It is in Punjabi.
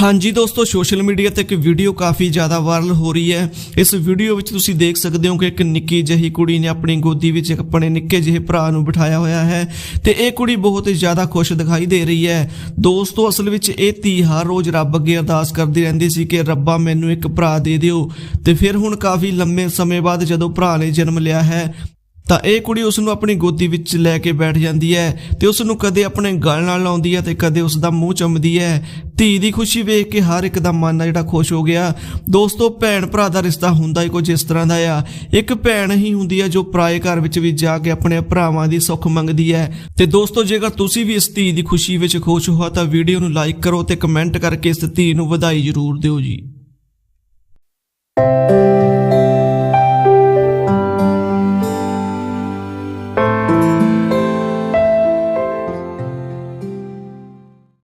ਹਾਂਜੀ ਦੋਸਤੋ, ਸੋਸ਼ਲ ਮੀਡੀਆ ਤੇ ਇੱਕ ਵੀਡੀਓ ਕਾਫੀ ਜ਼ਿਆਦਾ ਵਾਇਰਲ ਹੋ ਰਹੀ ਹੈ। ਇਸ ਵੀਡੀਓ ਵਿੱਚ ਤੁਸੀਂ ਦੇਖ ਸਕਦੇ ਹੋ ਕਿ ਇੱਕ ਨਿੱਕੀ ਜਿਹੀ ਕੁੜੀ ਨੇ ਆਪਣੀ ਗੋਦੀ ਵਿੱਚ ਆਪਣੇ ਨਿੱਕੇ ਜਿਹੇ ਭਰਾ ਨੂੰ ਬਿਠਾਇਆ ਹੋਇਆ ਹੈ ਤੇ ਇਹ ਕੁੜੀ ਬਹੁਤ ਹੀ ਜ਼ਿਆਦਾ ਖੁਸ਼ ਦਿਖਾਈ ਦੇ ਰਹੀ ਹੈ। ਦੋਸਤੋ, ਅਸਲ ਵਿੱਚ ਇਹ ਧੀ ਹਰ ਰੋਜ਼ ਰੱਬ ਅੱਗੇ ਅਰਦਾਸ ਕਰਦੀ ਰਹਿੰਦੀ ਸੀ ਕਿ ਰੱਬਾ ਮੈਨੂੰ ਇੱਕ ਭਰਾ ਦੇ ਦਿਓ। ਤੇ ਫਿਰ ਹੁਣ ਕਾਫੀ ਲੰਮੇ ਸਮੇਂ ਬਾਅਦ ਜਦੋਂ ਭਰਾ ਨੇ ਜਨਮ ਲਿਆ ਹੈ ਤਾਂ ਇਹ ਕੁੜੀ ਉਸ ਨੂੰ ਆਪਣੀ ਗੋਦੀ ਵਿੱਚ ਲੈ ਕੇ ਬੈਠ ਜਾਂਦੀ ਹੈ ਤੇ ਉਸ ਨੂੰ ਕਦੇ ਆਪਣੇ ਗਲ ਨਾਲ ਲਾਉਂਦੀ ਹੈ ਤੇ ਕਦੇ ਉਸ ਦਾ ਮੂੰਹ ਚੁੰਮਦੀ ਹੈ। ਧੀ ਦੀ ਖੁਸ਼ੀ ਵੇਖ ਕੇ ਹਰ ਇੱਕ ਦਾ ਮਨ ਆ ਜਿਹੜਾ ਖੁਸ਼ ਹੋ ਗਿਆ। ਦੋਸਤੋ, ਭੈਣ ਭਰਾ ਦਾ ਰਿਸ਼ਤਾ ਹੁੰਦਾ ਹੀ ਕੁਝ ਇਸ ਤਰ੍ਹਾਂ ਦਾ ਆ। ਇੱਕ ਭੈਣ ਹੀ ਹੁੰਦੀ ਹੈ ਜੋ ਪਰਾਏ ਘਰ ਵਿੱਚ ਵੀ ਜਾ ਕੇ ਆਪਣੇ ਭਰਾਵਾਂ ਦੀ ਸੁੱਖ ਮੰਗਦੀ ਹੈ। ਤੇ ਦੋਸਤੋ, ਜੇਕਰ ਤੁਸੀਂ ਵੀ ਇਸ ਧੀ ਦੀ ਖੁਸ਼ੀ ਵਿੱਚ ਖੁਸ਼ ਹੋ ਤਾਂ ਵੀਡੀਓ ਨੂੰ ਲਾਈਕ ਕਰੋ ਤੇ ਕਮੈਂਟ ਕਰਕੇ ਇਸ ਧੀ ਨੂੰ ਵਧਾਈ ਜ਼ਰੂਰ ਦਿਓ ਜੀ।